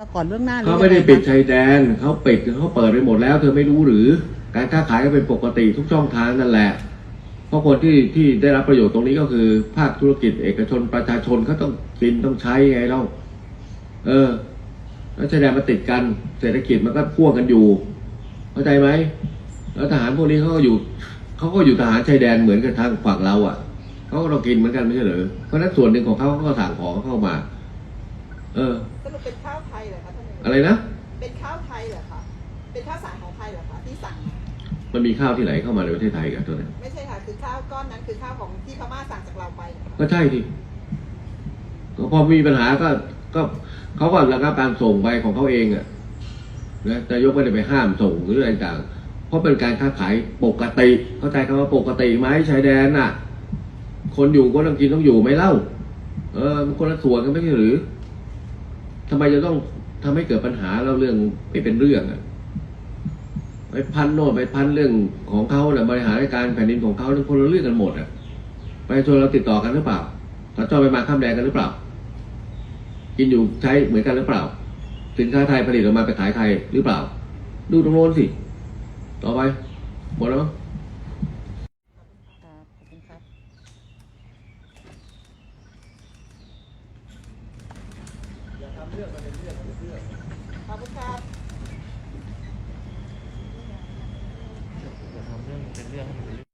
มาก่อนเรื่องหน้าหรือเขาไม่ได้ยังงปิดคะชายแดนเขาปิดเขาเปิดไปหมดแล้วเธอไม่รู้หรือ การค้าขายก็เป็นปกติทุกช่องทางนั่นแหละ เพราะคนที่ที่ได้รับประโยชน์ตรงนี้ก็คือ ภาคธุรกิจเอกชนประชาชนเขาต้องกินต้องใช้ไงเล่าเออ แล้วชายแดนมาติดกัน เศรษฐกิจมันก็พ่วงกันอยู่ เข้าใจไหมแล้วทหารพวกนี้เขาก็อยู่เขาก็อยู่ทหารชายแดนเหมือนกับทางฝั่งเราอะเขาก็ต้องกินเหมือนกันไม่ใช่เหรอเพราะฉะนั้นส่วนหนึ่งของเขาเขาก็สั่งของเข้ามา เออ สรุปเป็นข้าวไทยเหรอคะท่านนายกอะไรนะ เป็นข้าวไทยเหรอคะเป็นข้าวสารของไทยเหรอคะที่สั่งมามันมีข้าวที่ไหนเข้ามาในประเทศไทยกันตัวนั้นไม่ใช่ค่ะ คือข้าวก้อนนั้นคือข้าวของที่พม่าสั่งจากเราไปเหรอคะก็ใช่ที่ก็พอมีปัญหาก็ก็เขาก็ระงับการส่งไปของเขาเองอะนะนายกไม่ได้ไปห้ามส่งหรืออะไรต่างเพราะเป็นการค้าขายปกติ เข้าใจคำว่าปกติไหมชายแดนน่ะ คนอยู่ก็ต้องกินต้องอยู่ไม่เล่า เออมันคนละส่วนกันไม่ใช่หรือ ทำไมจะต้องทำให้เกิดปัญหาแล้วเรื่องไม่เป็นเรื่องอะไปพันโน่นไปพันเรื่องของเขาเนี่ยบริหารราชการแผ่นดินของเขาเนี่ยคนละเรื่องกันหมดอะประชาชนเราติดต่อกันหรือเปล่าสัญจรไปมาข้ามแดนกันหรือเปล่า กินอยู่ใช้เหมือนกันหรือเปล่า สินค้าไทยผลิตออกมาไปขายไทยหรือเปล่า ดูตรงโน้นสิ ต่อไปหมดแล้วมั้ง ครับขอบคุณครับ ขอบคุณครับอย่าทำเรื่องเป็นเรื่องให้มันเป็นเรื่อง